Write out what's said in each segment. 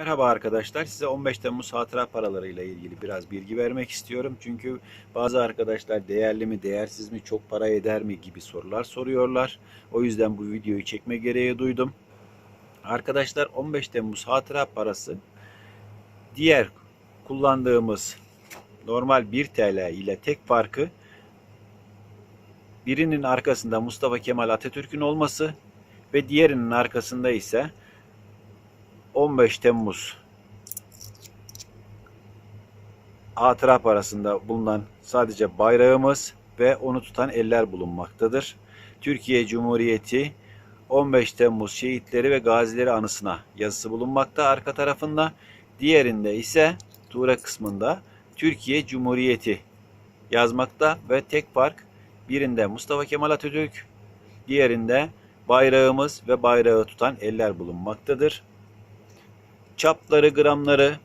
Merhaba arkadaşlar. Size 15 Temmuz hatıra paraları ile ilgili biraz bilgi vermek istiyorum. Çünkü bazı arkadaşlar değerli mi, değersiz mi, çok para eder mi gibi sorular soruyorlar. O yüzden bu videoyu çekme gereği duydum. Arkadaşlar 15 Temmuz hatıra parası diğer kullandığımız normal 1 TL ile tek farkı birinin arkasında Mustafa Kemal Atatürk'ün olması ve diğerinin arkasında ise 15 Temmuz hatıra parasında bulunan sadece bayrağımız ve onu tutan eller bulunmaktadır. Türkiye Cumhuriyeti 15 Temmuz şehitleri ve gazileri anısına yazısı bulunmakta arka tarafında. Diğerinde ise Tuğra kısmında Türkiye Cumhuriyeti yazmakta ve tek fark birinde Mustafa Kemal Atatürk, diğerinde bayrağımız ve bayrağı tutan eller bulunmaktadır. Çapları, gramları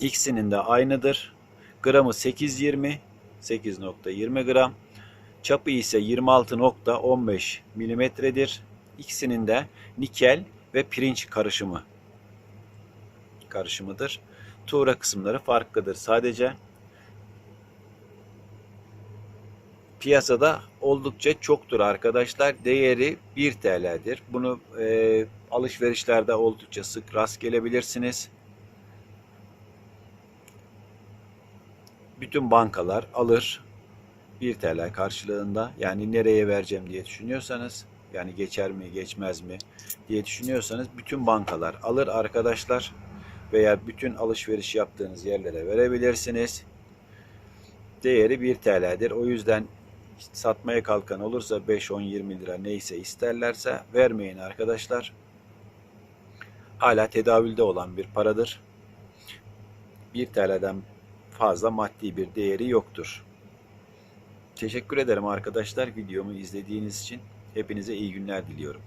ikisinin de aynıdır. Gramı 8.20, 8.20 gram. Çapı ise 26.15 milimetredir. İkisinin de nikel ve pirinç karışımı karışımıdır. Tuğra kısımları farklıdır. Sadece piyasada oldukça çoktur arkadaşlar. Değeri 1 TL'dir. Bunu e, alışverişlerde oldukça sık rast gelebilirsiniz. Bütün bankalar alır 1 TL karşılığında. Yani nereye vereceğim diye düşünüyorsanız yani geçer mi geçmez mi diye düşünüyorsanız bütün bankalar alır arkadaşlar. Veya bütün alışveriş yaptığınız yerlere verebilirsiniz. Değeri 1 TL'dir. O yüzden satmaya kalkan olursa 5, 10, 20 lira neyse isterlerse vermeyin arkadaşlar. Hala tedavülde olan bir paradır. 1 TL'den fazla maddi bir değeri yoktur. Teşekkür ederim arkadaşlar videomu izlediğiniz için. Hepinize iyi günler diliyorum.